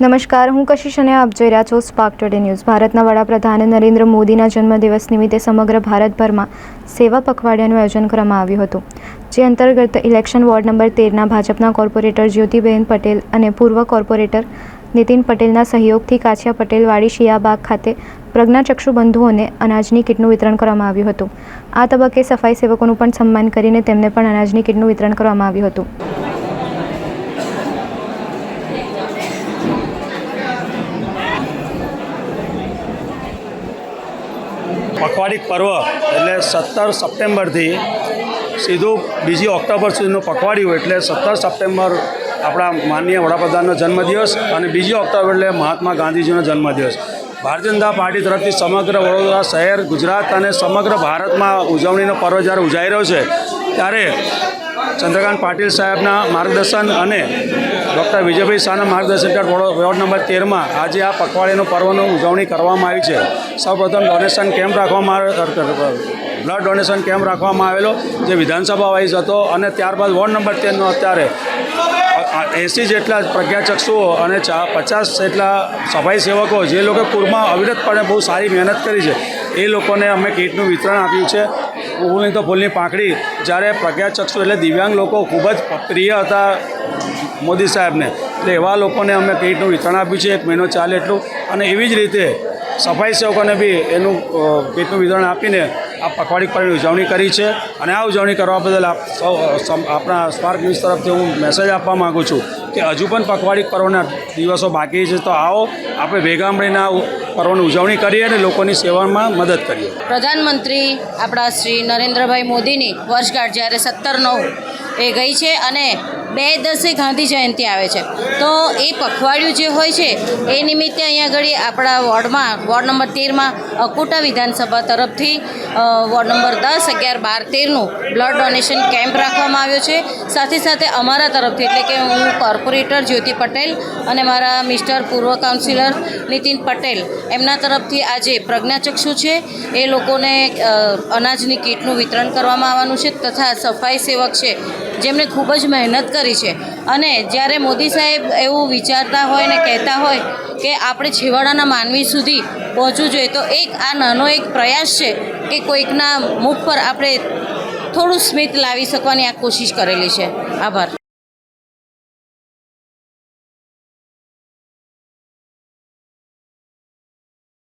નમસ્કાર, હું કશિશ અને આપ જોઈ રહ્યા છો સ્પાર્ક ટુડે ન્યૂઝ ભારતના વડાપ્રધાન નરેન્દ્ર મોદીના જન્મદિવસ નિમિત્તે સમગ્ર ભારતભરમાં સેવા પખવાડિયાનું આયોજન કરવામાં આવ્યું હતું, જે અંતર્ગત ઇલેક્શન વોર્ડ નંબર તેરના ભાજપના કોર્પોરેટર જ્યોતિબેન પટેલ અને પૂર્વ કોર્પોરેટર નીતિન પટેલના સહયોગથી કાછિયા પટેલ, વાડી શિયાબાગ ખાતે પ્રજ્ઞાચક્ષુ બંધુઓને અનાજની કીટનું વિતરણ કરવામાં આવ્યું હતું. આ તબક્કે સફાઈ સેવકોનું પણ સન્માન કરીને તેમને પણ અનાજની કીટનું વિતરણ કરવામાં આવ્યું હતું. પખવાડિક પર્વ એટલે સત્તર સપ્ટેમ્બરથી સીધું બીજી ઓક્ટોબર સુધીનું પખવાડિયું એટલે સત્તર સપ્ટેમ્બર આપણા માનનીય વડાપ્રધાનનો જન્મદિવસ અને બીજી ઓક્ટોબર એટલે મહાત્મા ગાંધીજીનો જન્મદિવસ. ભારતીય જનતા પાર્ટી તરફથી સમગ્ર વડોદરા શહેર, ગુજરાત અને સમગ્ર ભારતમાં ઉજવણીનો પર્વ જ્યારે ઉજાઈ રહ્યો છે, ત્યારે ચંદ્રકાંત પાટીલ સાહેબના માર્ગદર્શન અને ડૉક્ટર વિજયભાઈ શાહના માર્ગદર્શન હેઠળ વોર્ડ નંબર તેરમાં આજે આ પખવાડિયાનો પર્વની ઉજવણી કરવામાં આવી છે. સૌપ્રથમ ડોનેશન કેમ્પ રાખવામાં આવે બ્લડ ડોનેશન કેમ્પ રાખવામાં આવેલો, જે વિધાનસભા વાઇઝ હતો અને ત્યારબાદ વોર્ડ નંબર તેરનો અત્યારે એંસી જેટલા પ્રજ્ઞાચક્ષુઓ અને ચા પચાસ જેટલા સફાઈ સેવકો, જે લોકો પૂરમાં અવિરતપણે બહુ સારી મહેનત કરી છે, એ લોકોને અમે કીટનું વિતરણ આપ્યું છે. ફૂલની તો ફૂલની પાંખડી. જ્યારે પ્રજ્ઞાચક્ષુ એટલે દિવ્યાંગ લોકો ખૂબ જ પ્રિય હતા મોદી સાહેબને. એટલે એવા લોકોને અમે કીટનું વિતરણ આપ્યું છે, એક મહિનો ચાલે એટલું. અને એવી જ રીતે સફાઈ સેવકોને બી એનું કીટનું વિતરણ આપીને આ પખવાડી પર્વની ઉજવણી કરી છે. અને આ ઉજવણી કરવા બદલ આપ સૌ આપણા સ્પાર્ક ન્યૂઝ તરફથી હું મેસેજ આપવા માગું છું. કે હજુ પણ પખવાડી પર્વના દિવસો બાકી છે, તો આવો આપણે ભેગા મળીને પર્વની ઉજવણી કરીએ અને લોકોની સેવામાં મદદ કરીએ. પ્રધાનમંત્રી આપણા શ્રી નરેન્દ્રભાઈ મોદીની વર્ષગાંઠ જ્યારે સત્તર નવ એ ગઈ છે અને બે દસે ગાંધી જયંતિ આવે છે. તો એ પખવાડિયું જે હોય છે, એ નિમિત્તે અહીંયા આગળ આપણા વોર્ડમાં, વોર્ડ નંબર તેરમાં અકોટા વિધાનસભા તરફથી વોર્ડ નંબર દસ, અગિયાર, બાર, તેરનું બ્લડ ડોનેશન કેમ્પ રાખવામાં આવ્યો છે. સાથે સાથે અમારા તરફથી, એટલે કે હું કોર્પોરેટર જ્યોતિ પટેલ અને મારા મિસ્ટર પૂર્વ કાઉન્સિલર નીતિન પટેલ, એમના તરફથી આજે પ્રજ્ઞાચક્ષુ છે. એ લોકોને અનાજની કીટનું વિતરણ કરવામાં આવવાનું છે તથા સફાઈ સેવક છે. જેમણે ખૂબ જ મહેનત કરી છે. અને જ્યારે મોદી સાહેબ એવું વિચારતા હોય ને કહેતા હોય કે આપણે છેવાડાના માનવી સુધી પહોંચવું જોઈએ, તો એક આ નાનો એક પ્રયાસ છે કે કોઈકના મુખ પર આપણે થોડું સ્મિત લાવી શકવાની આ કોશિશ કરેલી છે. આભાર.